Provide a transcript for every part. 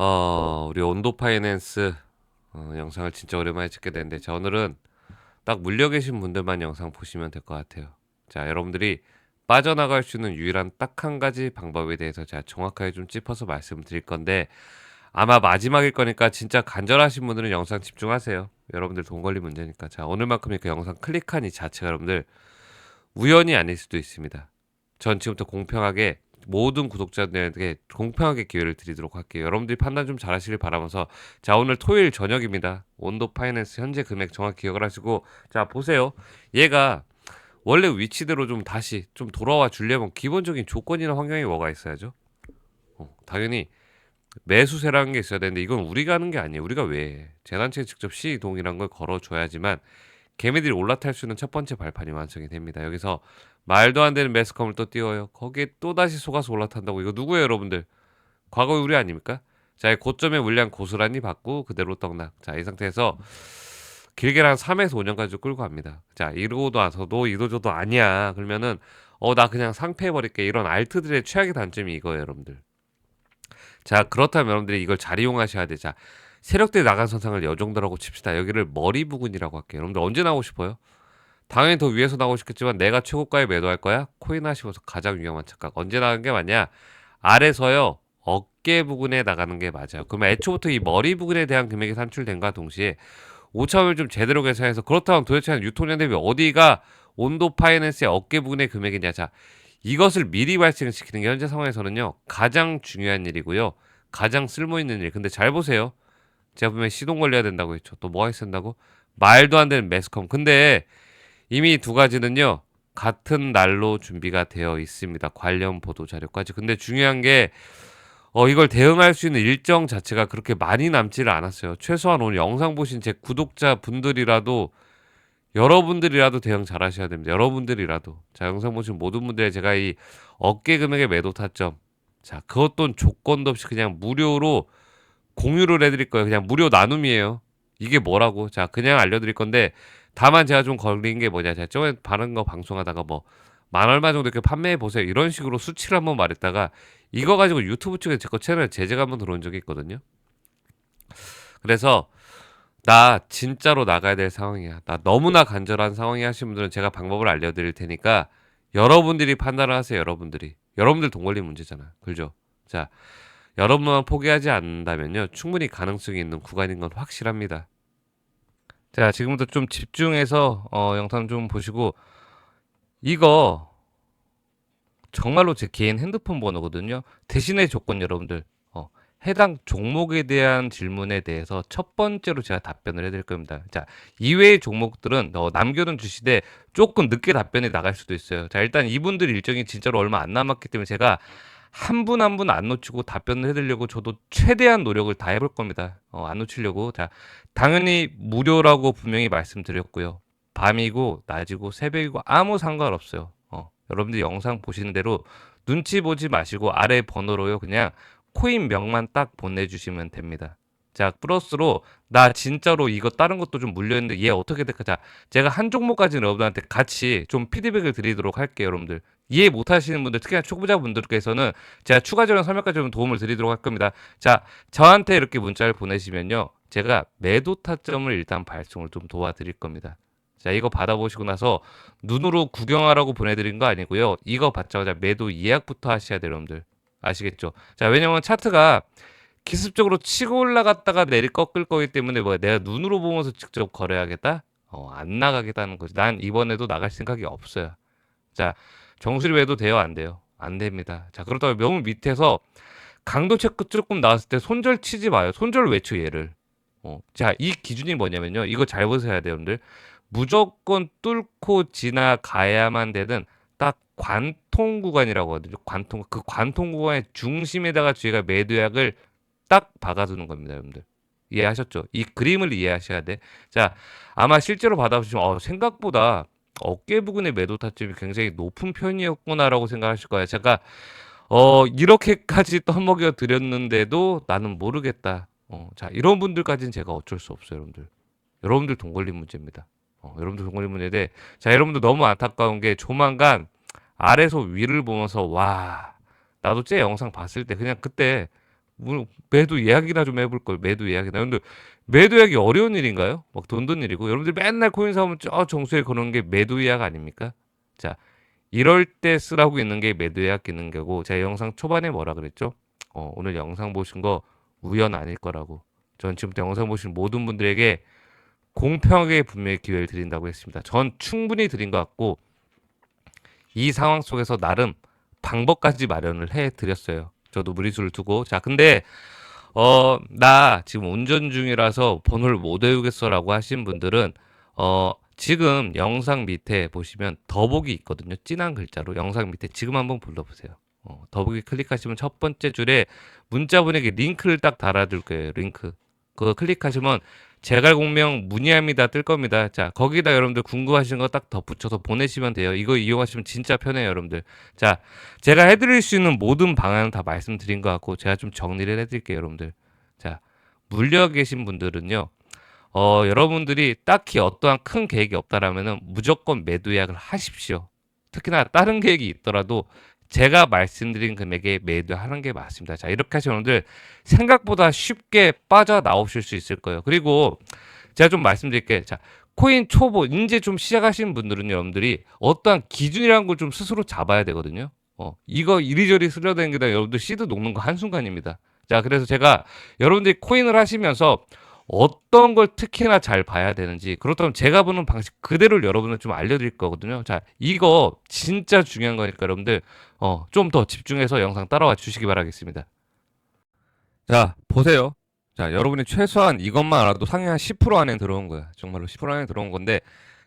어, 우리 온도 파이낸스 어, 영상을 진짜 오랜만에 찍게 됐는데 자 오늘은 딱 물려 계신 분들만 영상 보시면 될 것 같아요. 자 여러분들이 빠져나갈 수 있는 유일한 딱 한 가지 방법에 대해서 제가 정확하게 좀 짚어서 말씀드릴 건데 아마 마지막일 거니까 진짜 간절하신 분들은 영상 집중하세요. 여러분들 돈 걸린 문제니까 자 오늘만큼이 그 영상 클릭한 이 자체가 여러분들 우연이 아닐 수도 있습니다. 전 지금부터 공평하게 모든 구독자들에게 공평하게 기회를 드리도록 할게요. 여러분들이 판단 좀 잘하시길 바라면서 자 오늘 토요일 저녁입니다. 온도 파이낸스 현재 금액 정확히 기억을 하시고 자 보세요. 얘가 원래 위치대로 좀 다시 좀 돌아와 주려면 기본적인 조건이나 환경이 뭐가 있어야죠. 어, 당연히 매수세라는 게 있어야 되는데 이건 우리가 하는 게 아니에요. 우리가 왜 해? 재단체에 직접 시동이란 걸 걸어줘야지만 개미들이 올라탈 수 있는 첫 번째 발판이 완성이 됩니다. 여기서 말도 안 되는 매스컴을 또 띄워요. 거기에 또 다시 속아서 올라탄다고 이거 누구예요, 여러분들? 과거의 우리 아닙니까? 자, 이 고점의 물량 고스란히 받고 그대로 떡락. 자, 이 상태에서 길게 한 3에서 5년까지 끌고 갑니다. 자, 이러고도 와서도 이도저도 아니야. 그러면은 어, 나 그냥 상패해 버릴게. 이런 알트들의 최악의 단점이 이거예요, 여러분들. 자, 그렇다면 여러분들이 이걸 잘 이용하셔야 돼. 자, 세력대 나간 선상을 여 정도라고 칩시다. 여기를 머리 부근이라고 할게요. 여러분들 언제 나오고 싶어요? 당연히 더 위에서 나오고 싶겠지만 내가 최고가에 매도할 거야? 코인 하시면서 가장 위험한 착각. 언제 나가는 게 맞냐? 아래서요. 어깨 부근에 나가는 게 맞아요. 그러면 애초부터 이 머리 부근에 대한 금액이 산출된과 동시에 오차를 좀 제대로 계산해서 그렇다면 도대체 유통량 대비 어디가 온도 파이낸스의 어깨 부근의 금액이냐? 자, 이것을 미리 발생시키는 게 현재 상황에서는요. 가장 중요한 일이고요. 가장 쓸모 있는 일. 근데 잘 보세요. 제가 분명히 시동 걸려야 된다고 했죠. 또 뭐가 있었다고? 말도 안 되는 매스컴. 근데 이미 두 가지는요. 같은 날로 준비가 되어 있습니다. 관련 보도 자료까지. 근데 중요한 게 어, 이걸 대응할 수 있는 일정 자체가 그렇게 많이 남지를 않았어요. 최소한 오늘 영상 보신 제 구독자 분들이라도 여러분들이라도 대응 잘 하셔야 됩니다. 여러분들이라도. 자, 영상 보신 모든 분들의 제가 이 어깨 금액의 매도 타점. 자, 그것도 조건도 없이 그냥 무료로 공유를 해드릴 거예요. 그냥 무료 나눔이에요. 이게 뭐라고? 자, 그냥 알려드릴 건데, 다만 제가 좀 걸린 게 뭐냐. 제가 저번에 바른 거 방송하다가 뭐, 만 얼마 정도 이렇게 판매해 보세요. 이런 식으로 수치를 한번 말했다가, 이거 가지고 유튜브 측에 제 거 채널에 제재가 한번 들어온 적이 있거든요. 그래서, 나 진짜로 나가야 될 상황이야. 나 너무나 간절한 상황이 하신 분들은 제가 방법을 알려드릴 테니까, 여러분들이 판단을 하세요. 여러분들이. 여러분들 돈 걸린 문제잖아. 그죠? 자, 여러분만 포기하지 않는다면요. 충분히 가능성이 있는 구간인 건 확실합니다. 자, 지금부터 좀 집중해서 어, 영상 좀 보시고 이거 정말로 제 개인 핸드폰 번호거든요. 대신의 조건 여러분들 어, 해당 종목에 대한 질문에 대해서 첫 번째로 제가 답변을 해드릴 겁니다. 자, 이외의 종목들은 어, 남겨둔 주시되 조금 늦게 답변이 나갈 수도 있어요. 자, 일단 이분들 일정이 진짜로 얼마 안 남았기 때문에 제가 한 분 한 분 안 놓치고 답변을 해드리려고 저도 최대한 노력을 다 해볼 겁니다. 어, 안 놓치려고. 자, 당연히 무료라고 분명히 말씀드렸고요. 밤이고 낮이고 새벽이고 아무 상관없어요. 어, 여러분들 영상 보시는 대로 눈치 보지 마시고 아래 번호로요. 그냥 코인 명만 딱 보내주시면 됩니다. 자, 플러스로 나 진짜로 이거 다른 것도 좀 물려있는데 얘 어떻게 될까? 자, 제가 한 종목까지는 여러분한테 같이 좀 피드백을 드리도록 할게요, 여러분들. 이해 못 하시는 분들, 특히나 초보자분들께서는 제가 추가적인 설명까지 좀 도움을 드리도록 할 겁니다. 자, 저한테 이렇게 문자를 보내시면요. 제가 매도 타점을 일단 발송을 좀 도와드릴 겁니다. 자, 이거 받아보시고 나서 눈으로 구경하라고 보내드린 거 아니고요. 이거 받자마자 매도 예약부터 하셔야 돼요, 여러분들. 아시겠죠? 자, 왜냐면 차트가 기습적으로 치고 올라갔다가 내리 꺾을 거기 때문에 뭐 내가 눈으로 보면서 직접 걸어야겠다? 어, 안 나가겠다는 거지. 난 이번에도 나갈 생각이 없어요. 자, 정수리 외도 돼요? 안 돼요? 안 됩니다. 자, 그렇다고 너무 밑에서 강도 체크 조금 나왔을 때 손절 치지 마요. 손절 외쳐 얘를. 어, 자, 이 기준이 뭐냐면요. 이거 잘 보셔야 돼요, 여러분들. 무조건 뚫고 지나가야만 되는 딱 관통 구간이라고 하거든요. 관통 그 관통 구간의 중심에다가 저희가 매도약을 딱 박아두는 겁니다, 여러분들. 이해하셨죠? 이 그림을 이해하셔야 돼. 자, 아마 실제로 받아보시면 어, 생각보다 어깨 부근의 매도 타점이 굉장히 높은 편이었구나라고 생각하실 거예요. 제가 어, 이렇게까지 떠먹여 드렸는데도 나는 모르겠다. 어, 자, 이런 분들까지는 제가 어쩔 수 없어요, 여러분들. 여러분들 돈 걸린 문제입니다. 어, 여러분들 돈 걸린 문제인데, 자, 여러분들 너무 안타까운 게 조만간 아래서 위를 보면서 와, 나도 제 영상 봤을 때 그냥 그때 뭐 매도 예약이나 좀 해볼 걸 매도 예약이나 근데 매도 예약이 어려운 일인가요? 막 돈 든 일이고 여러분들 맨날 코인 사오면 저 정수에 거는 게 매도 예약 아닙니까? 자 이럴 때 쓰라고 있는 게 매도 예약 기능 거고 제가 영상 초반에 뭐라 그랬죠? 어, 오늘 영상 보신 거 우연 아닐 거라고 전 지금부터 영상 보신 모든 분들에게 공평하게 분명히 기회를 드린다고 했습니다. 전 충분히 드린 것 같고 이 상황 속에서 나름 방법까지 마련을 해 드렸어요. 저도 무리수를 두고 자 근데 어 나 지금 운전 중이라서 번호를 못 외우겠어라고 하신 분들은 어 지금 영상 밑에 보시면 더보기 있거든요. 진한 글자로 영상 밑에 지금 한번 불러보세요. 어, 더보기 클릭하시면 첫 번째 줄에 문자 보내기 링크를 딱 달아둘 거예요. 링크 그거 클릭하시면 제갈공명 문의합니다 뜰 겁니다. 자 거기다 여러분들 궁금하신 거 딱 덧붙여서 보내시면 돼요. 이거 이용하시면 진짜 편해요, 여러분들. 자 제가 해드릴 수 있는 모든 방안은 다 말씀드린 것 같고 제가 좀 정리를 해드릴게요, 여러분들. 자 물려 계신 분들은요. 어 여러분들이 딱히 어떠한 큰 계획이 없다라면은 무조건 매도 예약을 하십시오. 특히나 다른 계획이 있더라도 제가 말씀드린 금액에 매도하는 게 맞습니다. 자, 이렇게 하시면 여러분들 생각보다 쉽게 빠져나오실 수 있을 거예요. 그리고 제가 좀 말씀드릴게요. 자, 코인 초보, 이제 좀 시작하시는 분들은 여러분들이 어떠한 기준이라는 걸 좀 스스로 잡아야 되거든요. 어, 이거 이리저리 쓰려다니는 게 여러분들 시드 녹는 거 한순간입니다. 자, 그래서 제가 여러분들이 코인을 하시면서 어떤 걸 특히나 잘 봐야 되는지 그렇다면 제가 보는 방식 그대로 여러분을 좀 알려드릴 거거든요. 자, 이거 진짜 중요한 거니까 여러분들 어, 좀 더 집중해서 영상 따라와 주시기 바라겠습니다. 자, 보세요. 자, 여러분이 최소한 이것만 알아도 상위 한 10% 안에 들어온 거야. 정말로 10% 안에 들어온 건데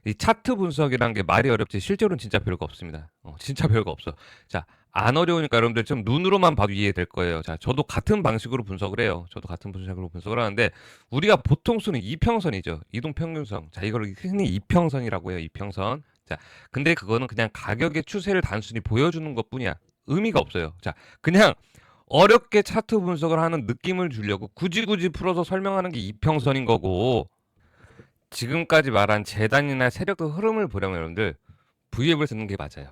이 차트 분석이란 게 말이 어렵지 실제로는 진짜 별거 없습니다. 어, 진짜 별거 없어. 자, 안 어려우니까 여러분들 좀 눈으로만 봐도 이해될 거예요. 자, 저도 같은 방식으로 분석을 해요. 저도 같은 분석으로 분석을 하는데 우리가 보통 쓰는 이평선이죠. 이동 평균선. 자, 이걸 흔히 이평선이라고 해요. 이평선. 자, 근데 그거는 그냥 가격의 추세를 단순히 보여주는 것뿐이야. 의미가 없어요. 자, 그냥 어렵게 차트 분석을 하는 느낌을 주려고 굳이 굳이 풀어서 설명하는 게 이평선인 거고 지금까지 말한 재단이나 세력의 흐름을 보려면 여러분들 V앱을 쓰는 게 맞아요.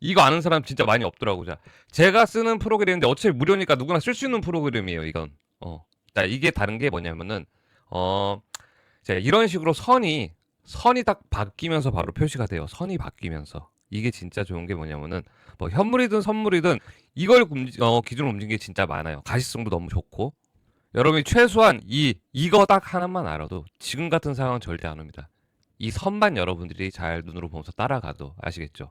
이거 아는 사람 진짜 많이 없더라고. 자, 제가 쓰는 프로그램인데 어차피 무료니까 누구나 쓸 수 있는 프로그램이에요. 이건. 어. 자, 이게 다른 게 뭐냐면은 어, 자, 이런 식으로 선이 선이 딱 바뀌면서 바로 표시가 돼요. 선이 바뀌면서. 이게 진짜 좋은 게 뭐냐면은 뭐 현물이든 선물이든 이걸 움직- 어, 기준으로 움직이는 게 진짜 많아요. 가시성도 너무 좋고 여러분이 최소한 이 이거 딱 하나만 알아도 지금 같은 상황은 절대 안 옵니다. 이 선만 여러분들이 잘 눈으로 보면서 따라가도 아시겠죠?